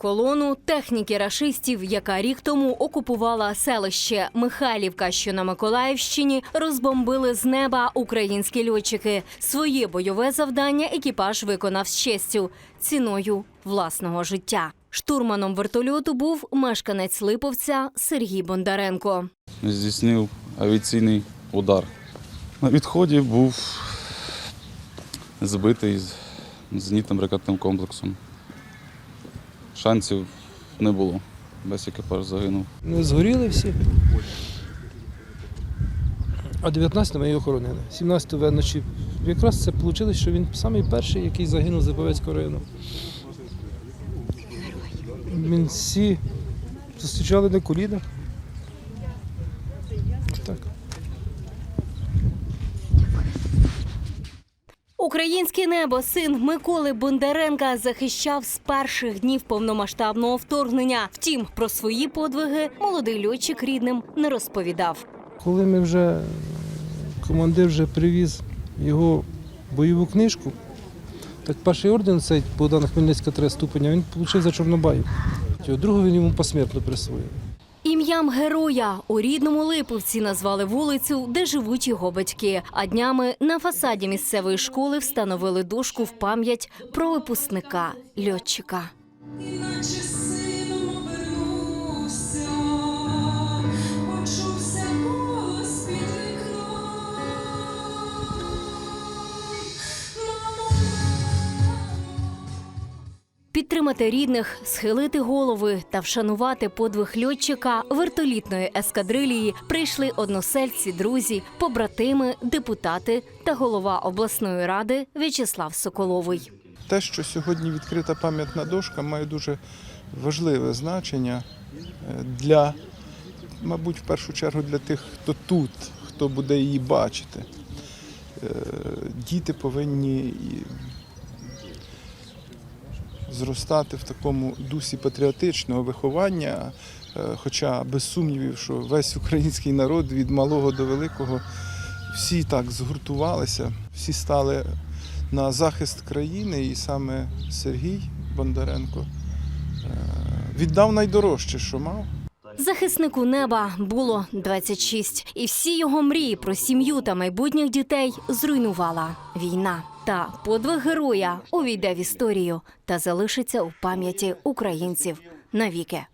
Колону техніки рашистів, яка рік тому окупувала селище Михайлівка, що на Миколаївщині, розбомбили з неба українські льотчики. Своє бойове завдання екіпаж виконав з честю ціною власного життя. Штурманом вертольоту був мешканець Липовця Сергій Бондаренко. здійснив авіаційний удар. На відході був збитий з зенітним ракетним комплексом. Шансів не було. Весь екіпаж загинув. Ми згоріли всі. А 19 ми його охоронили. 17 вночі. Якраз це вийшло, що він самий перший, який загинув з Заповецького району. Він всі зустрічали на колінах. Українське небо син Миколи Бондаренка захищав з перших днів повномасштабного вторгнення. Втім, про свої подвиги молодий льотчик рідним не розповідав. Коли ми вже командир вже привіз його бойову книжку, так перший орден цей Богдана Хмельницька 3 ступеня, він отримав за Чорнобаїв. Другого він йому посмертно присвоїв. Ім'ям героя у рідному Липовці назвали вулицю, де живуть його батьки. А днями на фасаді місцевої школи встановили дошку в пам'ять про випускника льотчика. Підтримати рідних, схилити голови та вшанувати подвиг льотчика вертолітної ескадрилії прийшли односельці, друзі, побратими, депутати та голова обласної ради В'ячеслав Соколовий. Те, що сьогодні відкрита пам'ятна дошка, має дуже важливе значення е, для, мабуть, в першу чергу для тих, хто тут, хто буде її бачити. Е, Діти повинні зростати в такому дусі патріотичного виховання, е, хоча без сумнівів, що весь український народ від малого до великого всі так згуртувалися, всі стали на захист країни, і саме Сергій Бондаренко е, віддав найдорожче, що мав. Захиснику неба було 26, і всі його мрії про сім'ю та майбутніх дітей зруйнувала війна. Та подвиг героя увійде в історію та залишиться у пам'яті українців навіки.